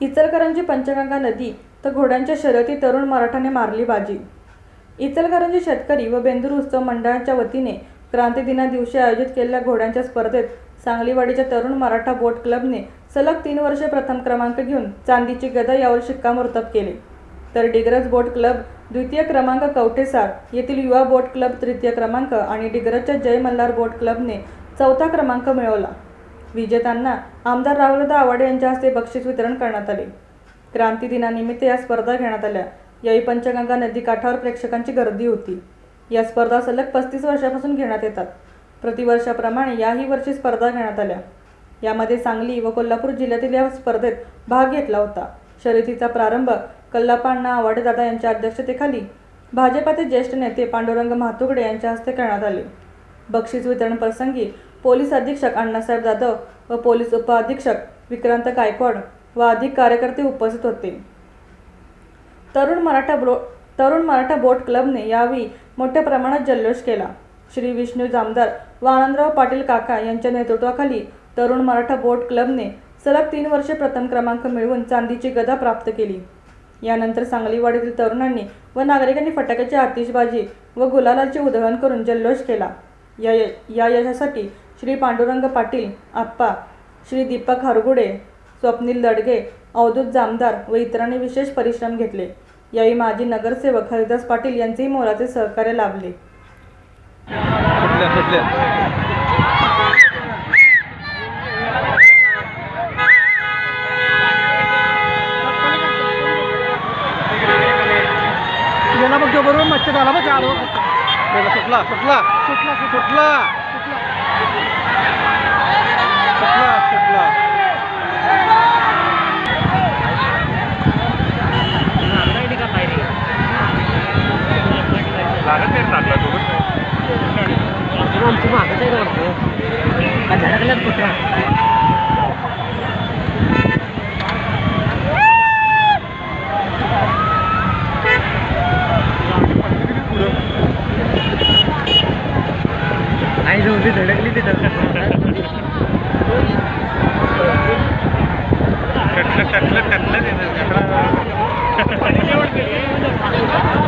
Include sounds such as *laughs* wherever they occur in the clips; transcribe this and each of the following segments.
इचलकरंजी पंचगंगा नदी तर घोड्यांच्या शर्यती तरुण मराठाने मारली बाजी. इचलकरंजी शेतकरी व बेंदूर उत्सव मंडळाच्या वतीने क्रांतीदिना दिवशी आयोजित केलेल्या घोड्यांच्या स्पर्धेत सांगलीवाडीच्या तरुण मराठा बोट क्लबने सलग तीन वर्षे प्रथम क्रमांक घेऊन चांदीची गदा यावर शिक्कामोर्तब केले. तर डिग्रज बोट क्लब द्वितीय क्रमांक कवठेसार येथील युवा बोट क्लब तृतीय क्रमांक आणि डिग्रजच्या जय मल्हार बोट क्लबने चौथा क्रमांक मिळवला. विजेत्यांना आमदार राहुलदा आवाडे यांच्या हस्ते बक्षीस वितरण करण्यात आले. क्रांती दिनानिमित्त या स्पर्धा घेण्यात आल्या. यावेळी पंचगंगा नदी काठावर प्रेक्षकांची गर्दी होती. या स्पर्धा सलग पस्तीस वर्षापासून घेण्यात येतात. प्रतिवर्षाप्रमाणे याही वर्षी स्पर्धा घेण्यात आल्या. यामध्ये सांगली व कोल्हापूर जिल्ह्यातील या स्पर्धेत भाग घेतला होता. शर्यतीचा प्रारंभ कल्लापाण्णा आवाडे दादा यांच्या अध्यक्षतेखाली भाजपाचे ज्येष्ठ नेते पांडुरंग म्हातुगडे यांच्या हस्ते करण्यात आले. बक्षीस वितरण प्रसंगी पोलीस अधीक्षक अण्णासाहेब जाधव व पोलीस उपअधीक्षक विक्रांत गायकवाड व अधिक कार्यकर्ते उपस्थित होते. तरुण मराठा ब्रो तरुण मराठा बोट क्लबने यावेळी मोठ्या प्रमाणात जल्लोष केला. श्री विष्णू जामदार व आनंदराव पाटील काका यांच्या नेतृत्वाखाली तरुण मराठा बोट क्लबने सलग तीन वर्षे प्रथम क्रमांक मिळवून चांदीची गदा प्राप्त केली. यानंतर सांगलीवाडीतील तरुणांनी व नागरिकांनी फटाक्याची आतिषबाजी व गुलालाचे उधळण करून जल्लोष केला. या या यशासाठी श्री पांडुरंग पाटील आप्पा श्री दीपक हरगुडे स्वप्नील दडगे अवधूत जामदार व इतरांनी विशेष परिश्रम घेतले. यावेळी माजी नगरसेवक हरिदास पाटील यांचेही मोलाचे सहकार्य लाभले. बरोबर मच्छर आला बघ आलो. सुटला सुटला सुटला सुटला सुटला सुटला सुटला लागत नाही टाकला तो आमची मागच आहे वाटतं धडकल्यात कुत्रा आई जाऊन ती धडकली ती धडकत टाकलं टाकलं टाकलं गेले *laughs*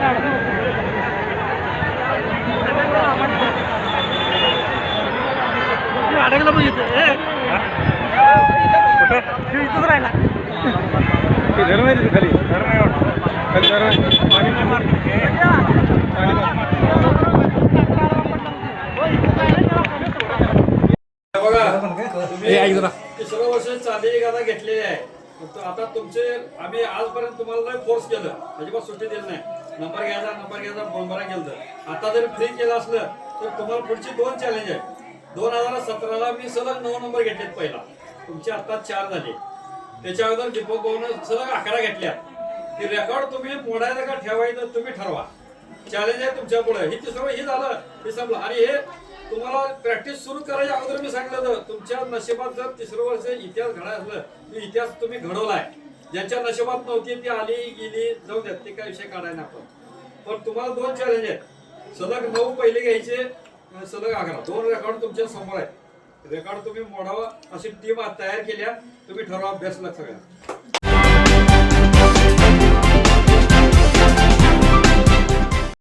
अडकली ती पण अडकला बघ इथं ए, कुठं? तू इथंच राहिला. ते धरण आहे तिथे खाली. धरण आहे वाटतं. खाली धरण आहे. पाणी नाही मारत. पाणी नाही. बघा तुम्ही तिसरं वर्ष चांदी गादा घेतलेली आहे. फक्त आता तुमचे आम्ही आजपर्यंत तुम्हाला नाही फोर्स केलं. अजिबात सुट्टी दिली नाही. नंबर घ्यायचा नंबर घ्यायचा बोलबरा केलं आता जर फ्री केलं असलं तर तुम्हाला पुढची दोन चॅलेंज आहे दोन हजार सतराला मी सलग नऊ नंबर घेतलेत पहिला. तुमचे आता चार झाले. त्याच्या अगोदर दीपक भाऊन सलग अकरा घेतल्या. ते रेकॉर्ड तुम्ही मोडायचं का ठेवायचं तुम्ही ठरवा. चॅलेंज आहे तुमच्यापुढे हे तिसरं हे झालं. हे संपलं. आणि हे तुम्हाला प्रॅक्टिस सुरू करायच्या अगोदर मी सांगितलं होतं तुमच्या नशिबात जर तिसरं वर्ष इतिहास घडाय असलं तर इतिहास तुम्ही घडवलाय. ज्यांच्या नशिबात नव्हती ती आली गेली जाऊ द्या. ते काय विषय काढाय ना आपण पण तुम्हाला दोन चॅलेंज आहेत. सलग नऊ पहिले घ्यायचे सलग अकरा दोन रेकॉर्ड तुमच्यासमोर आहे रेकॉर्ड तुम्ही मोडावा अशी टीम तयार केल्या तुम्ही ठरवा अभ्यासला सगळ्या.